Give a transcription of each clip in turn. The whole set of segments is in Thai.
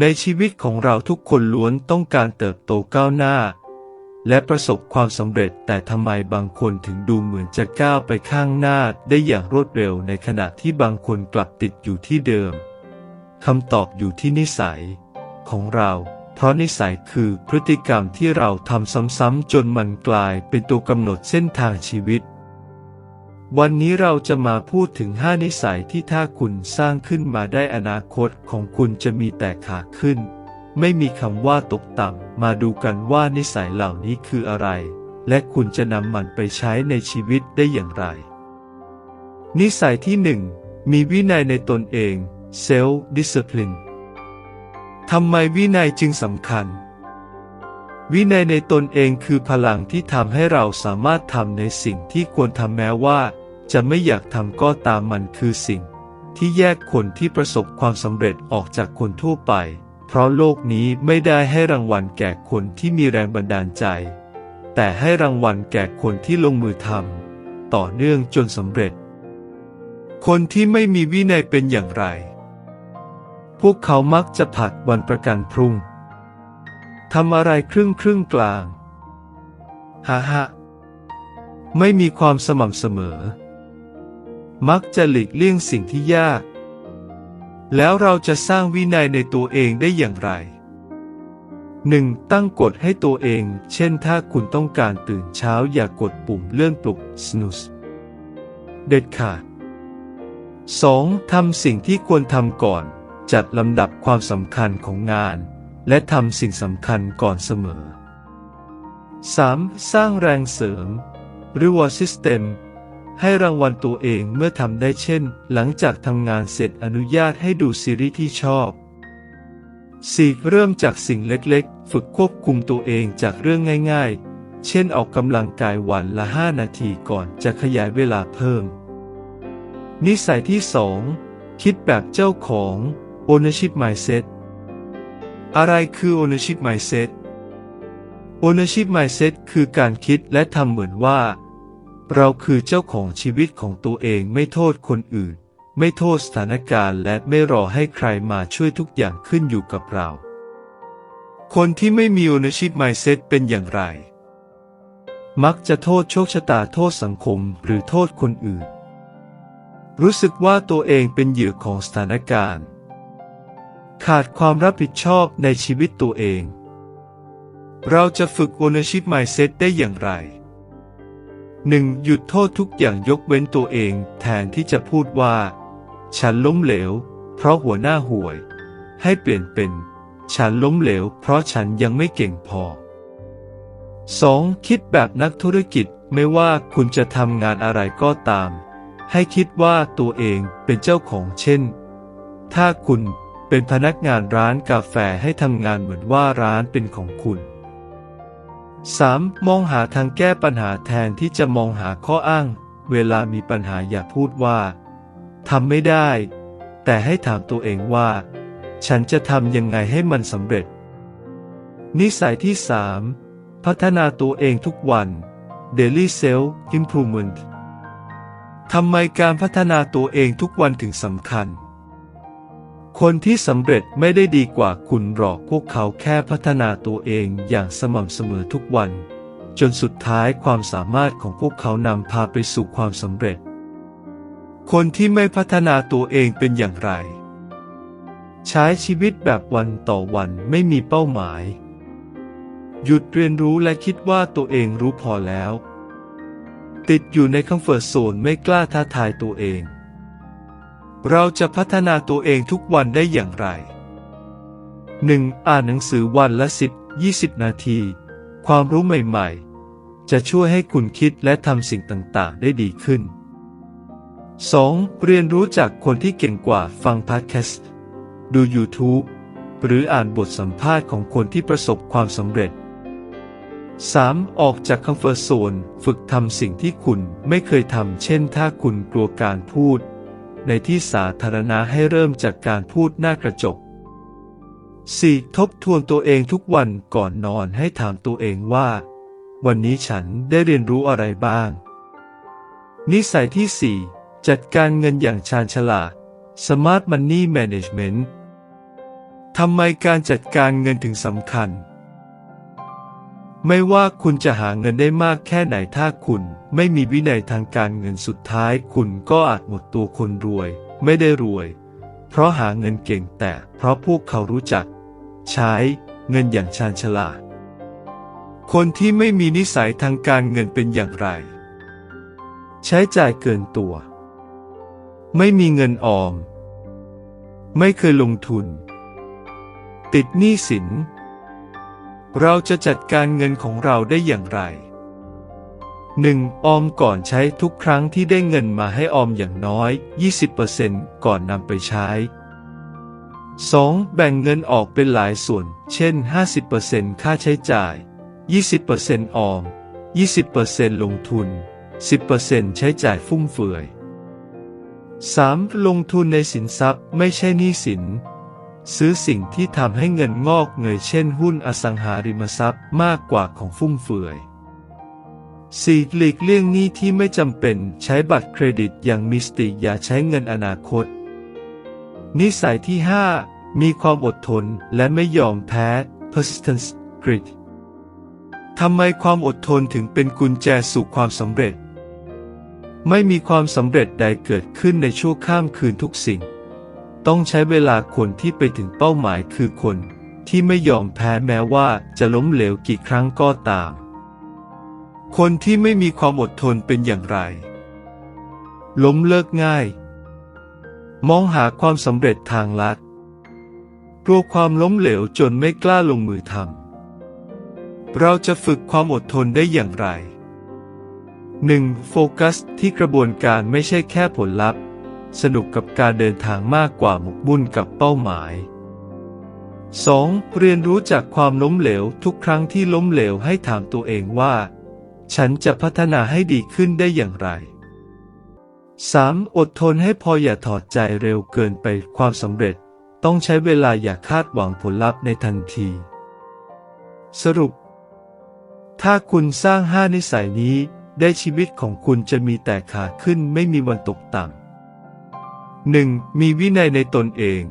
ในชีวิตของเราทุกคนล้วนต้องการเติบโตก้าวหน้า และประสบความสำเร็จแต่ทำไมบางคนถึงดูเหมือนจะก้าวไปข้างหน้าได้อย่างรวดเร็วในขณะที่บางคนกลับติดอยู่ที่เดิมคำตอบอยู่ที่นิสัย ของเรา เพราะนิสัยคือพฤติกรรมที่เราทำซ้ำๆจนมันกลายเป็นตัวกำหนดเส้นทางชีวิต วันนี้เราจะมาพูดถึง 5 นิสัยที่ถ้าคุณสร้างขึ้นมาได้อนาคตของคุณจะมีแต่ขาขึ้น ไม่มีคำว่าตกต่ำ มาดูกันว่านิสัยเหล่านี้คืออะไร และคุณจะนำมันไปใช้ในชีวิตได้อย่างไร นิสัยที่หนึ่งมีวินัยในตนเอง self discipline ทำไมวินัยจึงสำคัญ วินัยในตนเองคือพลังที่ทำให้เราสามารถทำในสิ่งที่ควรทำแม้ว่า จะไม่อยากทำก็ตามมันคือสิ่ง ที่แยกคนที่ประสบความสำเร็จออกจากคนทั่วไป เพราะโลกนี้ไม่ได้ให้รางวัลแก่คนที่มีแรงบันดาลใจ แต่ให้รางวัลแก่คนที่ลงมือทำต่อเนื่องจนสำเร็จ คนที่ไม่มีวินัยเป็นอย่างไร พวกเขามักจะผัดวันประกันพรุ่งทำอะไรครึ่งครึ่งกลางฮ่าฮ่าไม่มีความสม่ำเสมอ มักจะหลีกเลี่ยงสิ่งที่ยาก แล้วเราจะสร้างวินัยในตัวเองได้อย่างไร 1. ตั้งกฎให้ตัวเอง เช่นถ้าคุณต้องการตื่นเช้าอย่ากกดปุ่มเลื่อนปลุก snooze เด็ดขาด 2. ทำสิ่งที่ควรทำก่อน จัดลำดับความสำคัญของงาน และทำสิ่งสำคัญก่อนเสมอ 3. สร้างแรงเสริม reward system ให้รางวัลตัวเองเมื่อทำได้เช่น หลังจากทำงานเสร็จอนุญาตให้ดูซีรีส์ที่ชอบ 4. เริ่มจากสิ่งเล็กๆ ฝึกควบคุมตัวเองจากเรื่องง่ายๆ เช่นออกกำลังกายวันละ 5 นาทีก่อนจะขยายเวลาเพิ่ม นิสัยที่ 2 คิดแบบเจ้าของ ownership mindset อะไรคือ ownership mindset ownership mindset คือการคิดและทำเหมือนว่า เราคือเจ้าของชีวิตของตัวเองไม่โทษคนอื่น ไม่โทษสถานการณ์และไม่รอให้ใครมาช่วยทุกอย่างขึ้นอยู่กับเรา คนที่ไม่มี ownership mindset เป็นอย่างไร มักจะโทษโชคชะตาโทษสังคมหรือโทษคนอื่น รู้สึกว่าตัวเองเป็นเหยื่อของสถานการณ์ ขาดความรับผิดชอบในชีวิตตัวเอง เราจะฝึก ownership mindset ได้อย่างไร 1. หยุดโทษทุกอย่างยกเว้นตัวเองแทนที่จะพูดว่า ฉันล้มเหลว เพราะหัวหน้าห่วย ให้เปลี่ยนเป็น ฉันล้มเหลว เพราะฉันยังไม่เก่งพอ 2. คิดแบบนักธุรกิจไม่ว่าคุณจะทำงานอะไรก็ตาม ให้คิดว่าตัวเองเป็นเจ้าของเช่น ถ้าคุณเป็นพนักงานร้านกาแฟให้ทำงานเหมือนว่าร้านเป็นของคุณ 3. มองหาทางแก้ปัญหาแทนที่จะมองหาข้ออ้าง เวลามีปัญหาอย่าพูดว่าทำไม่ได้ แต่ให้ถามตัวเองว่า ฉันจะทำยังไงให้มันสำเร็จ นิสัยที่ 3 พัฒนาตัวเองทุกวัน Daily Self Improvement ทำไมการพัฒนาตัวเองทุกวันถึงสำคัญ คนที่สำเร็จไม่ได้ดีกว่าคุณหรอกพวกเขาแค่พัฒนาตัวเองอย่างสม่ำเสมอทุกวัน จนสุดท้ายความสามารถของพวกเขานำพาไปสู่ความสำเร็จ คนที่ไม่พัฒนาตัวเองเป็นอย่างไร ใช้ชีวิตแบบวันต่อวันไม่มีเป้าหมาย หยุดเรียนรู้และคิดว่าตัวเองรู้พอแล้ว ติดอยู่ในคอมฟอร์ทโซนไม่กล้าท้าทายตัวเอง เราจะพัฒนาตัวเองทุกวันได้อย่างไร 1. อ่านหนังสือวันละ 10 20 นาที ความรู้ใหม่ๆ จะช่วยให้คุณคิดและทำสิ่งต่างๆ ได้ดีขึ้น 2. เรียนรู้จากคนที่เก่งกว่าฟังพอดแคสต์ ดู YouTube หรืออ่านบทสัมภาษณ์ของคนที่ประสบความสำเร็จ 3. ออกจากคอมฟอร์ทโซน ฝึกทำสิ่งที่คุณไม่เคยทำ เช่นถ้าคุณกลัวการพูด ในที่สาธารณะให้เริ่มจากการพูดหน้ากระจก 4. ทบทวนตัวเองทุกวันก่อนนอนให้ถามตัวเองว่า วันนี้ฉันได้เรียนรู้อะไรบ้าง นิสัยที่ 4 จัดการเงินอย่างชาญฉลาด Smart Money Management ทำไมการจัดการเงินถึงสำคัญ ไม่ว่าคุณจะหาเงินได้มากแค่ไหนถ้าคุณ ไม่มีวินัยทางการเงินสุดท้ายคุณก็อาจหมดตัวคนรวย ไม่ได้รวย เพราะหาเงินเก่งแต่เพราะพวกเขารู้จัก ใช้เงินอย่างชาญฉลาด คนที่ไม่มีนิสัยทางการเงินเป็นอย่างไร ใช้จ่ายเกินตัว ไม่มีเงินออม ไม่เคยลงทุน ติดหนี้สิน เราจะจัดการเงินของเราได้อย่างไร 1. ออมก่อนใช้ทุกครั้งที่ได้เงินมาให้ออมอย่างน้อย 20%ก่อนนำไปใช้ 2. แบ่งเงินออกเป็นหลายส่วน เช่น 50%ค่าใช้จ่าย 20%ออม 20%ลงทุน 10%ใช้จ่ายฟุ่มเฟือย 3. ลงทุนในสินทรัพย์ไม่ใช่หนี้สิน ซื้อสิ่งที่ทำให้เงินงอกเงยเช่นหุ้นอสังหาริมทรัพย์มากกว่าของฟุ่มเฟือย 4. หลีกเลี่ยงหนี้ที่ไม่จำเป็นใช้บัตรเครดิตอย่างมีสติอย่าใช้เงินอนาคต นิสัยที่ 5 มีความอดทนและไม่ยอมแพ้ persistence grit ทำไมความอดทนถึงเป็นกุญแจสู่ความสำเร็จ ไม่มีความสำเร็จใดเกิดขึ้นในชั่วข้ามคืนทุกสิ่ง ต้องใช้เวลาคนที่ไปถึงเป้าหมายคือคน ที่ไม่ยอมแพ้แม้ว่าจะล้มเหลวกี่ครั้งก็ตาม คนที่ไม่มีความอดทนเป็นอย่างไร ล้มเลิกง่าย มองหาความสำเร็จทางลัด กลัวความล้มเหลวจนไม่กล้าลงมือทำ เราจะฝึกความอดทนได้อย่างไร 1. โฟกัสที่กระบวนการไม่ใช่แค่ผลลัพธ์ สนุกกับการเดินทางมากกว่าหมกมุ่นกับเป้าหมาย 2. เรียนรู้จากความล้มเหลวทุกครั้งที่ล้มเหลวให้ถามตัวเองว่า ฉันจะพัฒนาให้ดีขึ้นได้อย่างไร 3. อดทนให้พออย่าถอดใจเร็วเกินไปความสำเร็จ ต้องใช้เวลาอย่าคาดหวังผลลัพธ์ในทันที สรุป ถ้าคุณสร้างห้านิสัยนี้ได้ชีวิตของคุณจะมีแต่ขาขึ้นไม่มีวันตกต่ำ 1. มีวินัยในตนเอง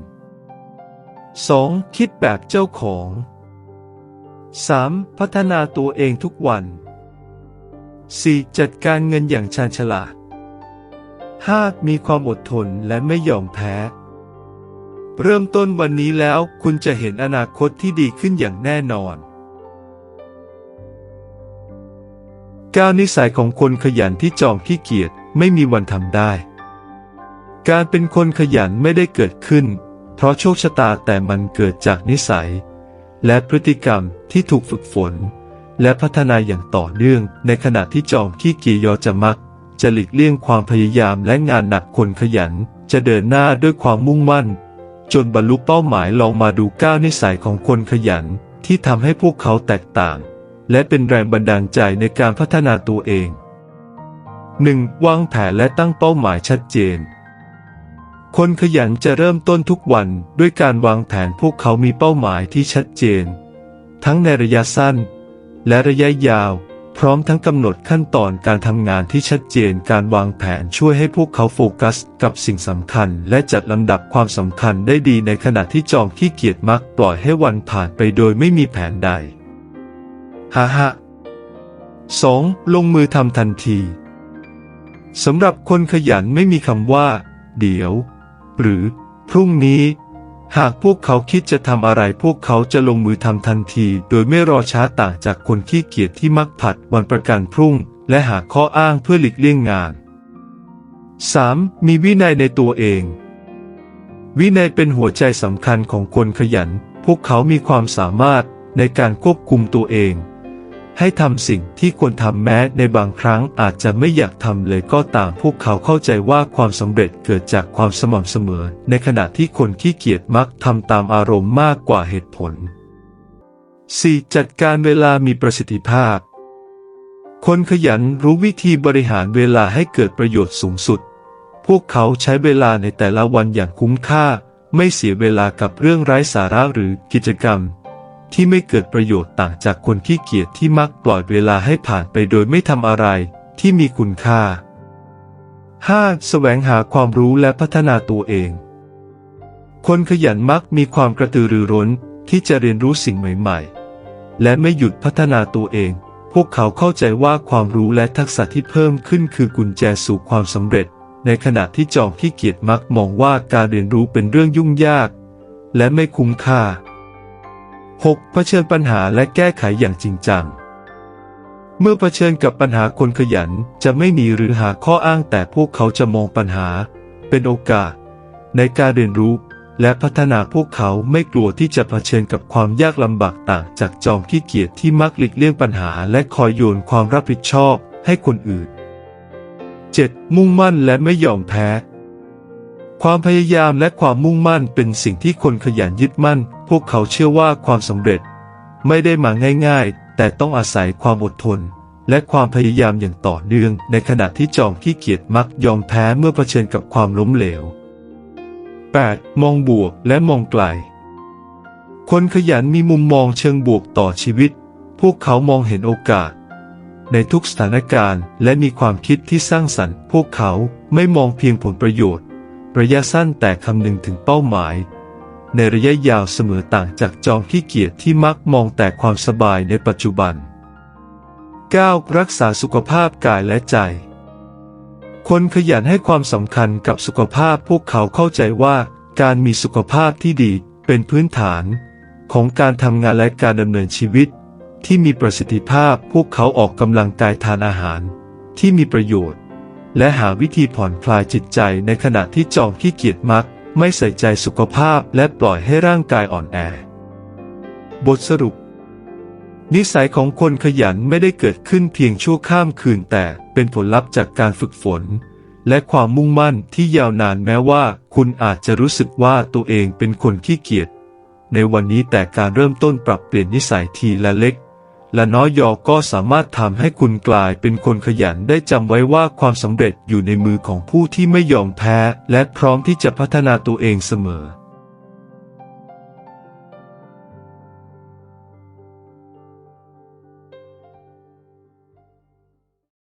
2. คิดแบบเจ้าของ 3. พัฒนาตัวเองทุกวัน 4. จัดการเงินอย่างชาญฉลาด 5. มีความอดทนและไม่ยอมแพ้ เริ่มต้นวันนี้แล้วคุณจะเห็นอนาคตที่ดีขึ้นอย่างแน่นอน9นิสัยของคนขยันที่จอมขี้เกียจไม่มีวันทำได้ การเป็นคนขยันไม่ได้เกิดขึ้น เพราะโชคชะตาแต่มันเกิดจากนิสัย และพฤติกรรมที่ถูกฝึกฝน และพัฒนาอย่างต่อเนื่อง ในขณะที่จอมขี้เกียจยอจะมัก จะหลีกเลี่ยงความพยายามและงานหนักคนขยัน จะเดินหน้าด้วยความมุ่งมั่น จนบรรลุเป้าหมายลองมาดูก้านิสัยของคนขยัน ที่ทำให้พวกเขาแตกต่าง และเป็นแรงบันดาลใจในการพัฒนาตัวเอง 1. วางแผนและตั้งเป้าหมายชัดเจนคนขยันจะเริ่มต้นทุกวันด้วยการวางแผนพวกเขามีเป้าหมายที่ชัดเจน ทั้งในระยะสั้น และระยะยาว พร้อมทั้งกำหนดขั้นตอนการทำงานที่ชัดเจนการวางแผนช่วยให้พวกเขาโฟกัสกับสิ่งสำคัญ และจัดลำดับความสำคัญได้ดีในขณะที่จอมขี้เกียจมักปล่อยให้วันผ่านไปโดยไม่มีแผนใดฮ่าฮ่า 2. ลงมือทำทันทีสำหรับคนขยันไม่มีคำว่า เดี๋ยว หรือ พรุ่งนี้ หากพวกเขาคิดจะทำอะไรพวกเขาจะลงมือทำทันที โดยไม่รอช้าต่างจากคนขี้เกียจที่มักผัดวันประกันพรุ่ง และหาข้ออ้างเพื่อหลีกเลี่ยงงาน 3. มีวินัยในตัวเอง วินัยเป็นหัวใจสำคัญของคนขยัน พวกเขามีความสามารถในการควบคุมตัวเอง ให้ทำสิ่งที่ควรทำแม้ในบางครั้งอาจจะไม่อยากทำเลยก็ตามพวกเขาเข้าใจว่าความสำเร็จเกิดจากความสม่ำเสมอ ในขณะที่คนขี้เกียจมักทำตามอารมณ์มากกว่าเหตุผล 4. จัดการเวลามีประสิทธิภาพ คนขยันรู้วิธีบริหารเวลาให้เกิดประโยชน์สูงสุด พวกเขาใช้เวลาในแต่ละวันอย่างคุ้มค่า ไม่เสียเวลากับเรื่องไร้สาระหรือกิจกรรม ที่ไม่เกิดประโยชน์ต่างจากคนขี้เกียจที่มักปล่อยเวลาให้ผ่านไปโดยไม่ทำอะไรที่มีคุณค่า 5. แสวงหาความรู้และพัฒนาตัวเอง คนขยันมักมีความกระตือรือร้นที่จะเรียนรู้สิ่งใหม่ๆ และไม่หยุดพัฒนาตัวเอง พวกเขาเข้าใจว่าความรู้และทักษะที่เพิ่มขึ้นคือกุญแจสู่ความสำเร็จ ในขณะที่จอมขี้เกียจมักมองว่าการเรียนรู้เป็นเรื่องยุ่งยาก และไม่คุ้มค่า 6. เผชิญปัญหาและแก้ไขอย่างจริงจัง เมื่อเผชิญกับปัญหาคนขยันจะไม่มีหรือหาข้ออ้างแต่พวกเขาจะมองปัญหา เป็นโอกาส ในการเรียนรู้และพัฒนาพวกเขาไม่กลัวที่จะเผชิญกับความยากลำบากต่างจากจอมขี้เกียจที่มักหลีกเลี่ยงปัญหาและคอยโยนความรับผิดชอบให้คนอื่น 7. มุ่งมั่นและไม่ยอมแพ้ ความพยายามและความมุ่งมั่นเป็นสิ่งที่คนขยันยึดมั่น พวกเขาเชื่อว่าความสำเร็จไม่ได้มาง่ายๆ แต่ต้องอาศัยความอดทน และความพยายามอย่างต่อเนื่อง ในขณะที่จอมขี้เกียจมักยอมแพ้เมื่อเผชิญกับความล้มเหลว 8. มองบวกและมองไกล คนขยันมีมุมมองเชิงบวกต่อชีวิต พวกเขามองเห็นโอกาส ในทุกสถานการณ์และมีความคิดที่สร้างสรรค์ พวกเขาไม่มองเพียงผลประโยชน์ ระยะสั้นแต่คำนึงถึงเป้าหมาย ในระยะยาวเสมอต่างจากจอมขี้เกียจที่มักมองแต่ความสบายในปัจจุบัน 9. รักษาสุขภาพกายและใจ คนขยันให้ความสำคัญกับสุขภาพพวกเขาเข้าใจว่า การมีสุขภาพที่ดีเป็นพื้นฐาน ของการทำงานและการดำเนินชีวิต ที่มีประสิทธิภาพพวกเขาออกกำลังกายทานอาหาร ที่มีประโยชน์ และหาวิธีผ่อนคลายจิตใจในขณะที่จอมขี้เกียจมัก ไม่ใส่ใจสุขภาพและปล่อยให้ร่างกายอ่อนแอ บทสรุป นิสัยของคนขยันไม่ได้เกิดขึ้นเพียงชั่วข้ามคืนแต่เป็นผลลัพธ์จากการฝึกฝน และความมุ่งมั่นที่ยาวนานแม้ว่า คุณอาจจะรู้สึกว่าตัวเองเป็นคนขี้เกียจในวันนี้แต่การเริ่มต้นปรับเปลี่ยนนิสัยทีละเล็ก และน้อยยอก็สามารถทำให้คุณกลายเป็นคนขยันได้จำไว้ว่าความสำเร็จอยู่ในมือของผู้ที่ไม่ยอมแพ้ และพร้อมที่จะพัฒนาตัวเองเสมอ